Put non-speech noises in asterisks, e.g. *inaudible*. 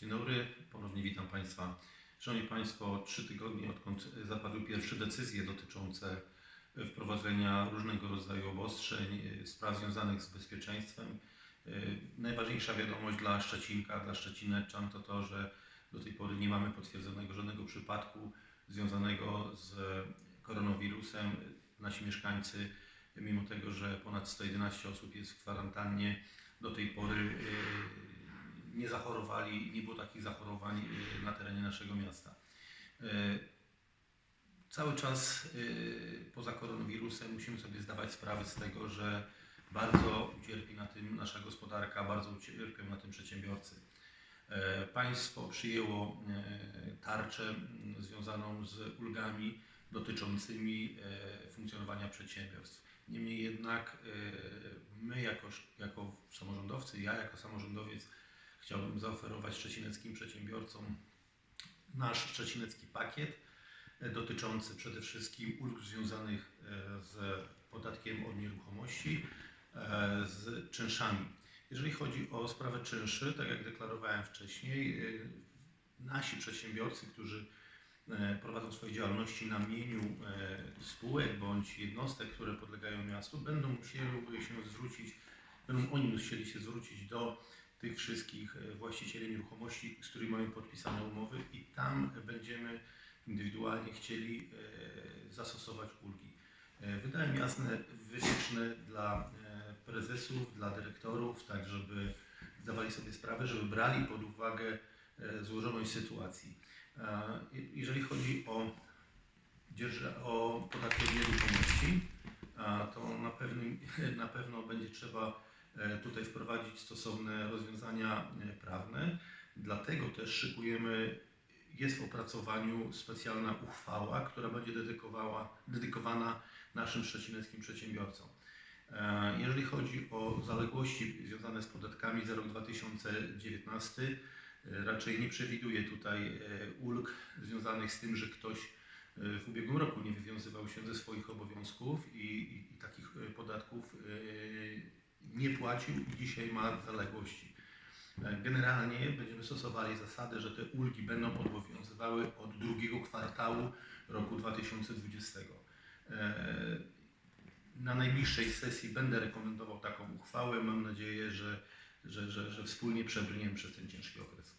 Dzień dobry, ponownie witam Państwa. Szanowni Państwo, trzy tygodnie odkąd zapadły pierwsze decyzje dotyczące wprowadzenia różnego rodzaju obostrzeń, y, spraw związanych z bezpieczeństwem. Y, Najważniejsza wiadomość dla Szczecinka, dla Szczecineczan to to, że do tej pory nie mamy potwierdzonego żadnego przypadku związanego z koronawirusem. Nasi mieszkańcy, mimo tego, że ponad 111 osób jest w kwarantannie, do tej pory y, nie zachorowali, nie było takich zachorowań y, na terenie naszego miasta. Y, Cały czas y, poza koronawirusem musimy sobie zdawać sprawę z tego, że bardzo ucierpi na tym nasza gospodarka, bardzo ucierpią na tym przedsiębiorcy. E, Państwo przyjęło e, tarczę związaną z ulgami dotyczącymi e, funkcjonowania przedsiębiorstw. Niemniej jednak e, my jako, jako samorządowcy, ja jako samorządowiec chciałbym zaoferować szczecineckim przedsiębiorcom nasz szczecinecki pakiet e, dotyczący przede wszystkim ulg związanych e, z podatkiem od nieruchomości, e, z czynszami. Jeżeli chodzi o sprawę czynszy, tak jak deklarowałem wcześniej, nasi przedsiębiorcy, którzy prowadzą swoje działalności na mieniu spółek bądź jednostek, które podlegają miastu, będą musieli się zwrócić, będą oni musieli się zwrócić do tych wszystkich e, właścicieli nieruchomości, z którymi mają podpisane umowy i tam będziemy indywidualnie chcieli e, zastosować ulgi. E, Wydałem jasne wytyczne dla prezesów, dla dyrektorów, tak żeby zdawali sobie sprawę, żeby brali pod uwagę złożoność sytuacji. Jeżeli chodzi o, o podatek od nieruchomości, to na, pewnym, *laughs* na pewno będzie trzeba tutaj wprowadzić stosowne rozwiązania e, prawne. Dlatego też szykujemy, jest w opracowaniu specjalna uchwała, która będzie dedykowana naszym szczecineckim przedsiębiorcom. E, Jeżeli chodzi o zaległości związane z podatkami za rok 2019, e, raczej nie przewiduję tutaj e, ulg związanych z tym, że ktoś e, w ubiegłym roku nie wywiązywał się ze swoich obowiązków i, i, i takich e, podatków e, nie płacił i dzisiaj ma zaległości. E, Generalnie będziemy stosowali zasadę, że te ulgi będą obowiązywały od drugiego kwartału roku 2020. E, Na najbliższej sesji będę rekomendował taką uchwałę. Mam nadzieję, że, że, że, że wspólnie przebrniemy przez ten ciężki okres.